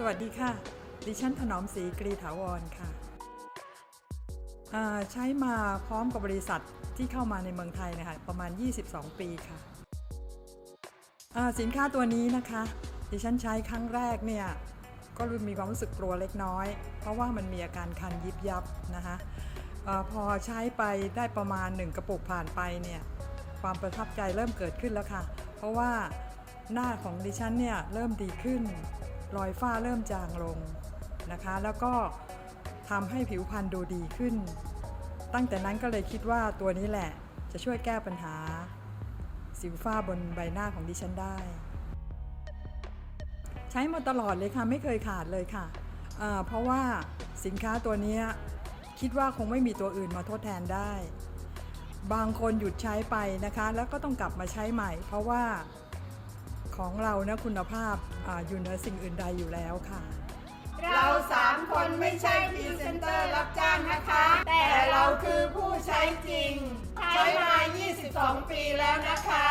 สวัสดีค่ะ ดิฉันถนอมศรีกรีถาวรค่ะ ใช้มาพร้อมกับบริษัทที่เข้ามาในเมืองไทยนะคะประมาณ 22 ปีค่ะ สินค้าตัวนี้นะคะ ดิฉันใช้ครั้งแรกเนี่ยก็มีความรู้สึกกลัวเล็กน้อย เพราะว่ามันมีอาการคันยิบยับนะคะอพอใช้ไปได้ประมาณ 1 กระปุกผ่านไปเนี่ยความประทับใจเริ่มเกิดขึ้นแล้วค่ะ เพราะว่าหน้าของดิฉันเนี่ยเริ่มดีขึ้น รอยฝ้าเริ่มจางลงนะคะ แล้วก็ทำให้ผิวพรรณดูดีขึ้น ตั้งแต่นั้นก็เลยคิดว่าตัวนี้แหละจะช่วยแก้ปัญหา สิวฝ้าบนใบหน้าของดิฉันได้ ใช้มาตลอดเลยค่ะ ไม่เคยขาดเลยค่ะอ่าเพราะว่าสินค้าตัวนี้คิดว่าคงไม่มีตัวอื่นมาทดแทนได้ บางคนหยุดใช้ไปนะคะ แล้วก็ต้องกลับมาใช้ใหม่ เพราะว่า ของเรานะคุณภาพออยู่เหนือสิ่งอื่นใดอยู่แล้วค่ะ เราสามคนไม่ใช่พรีเซนเตอร์รับจ้างนะคะ แต่เราคือผู้ใช้จริง ใช้มา 22 ปีแล้วนะคะ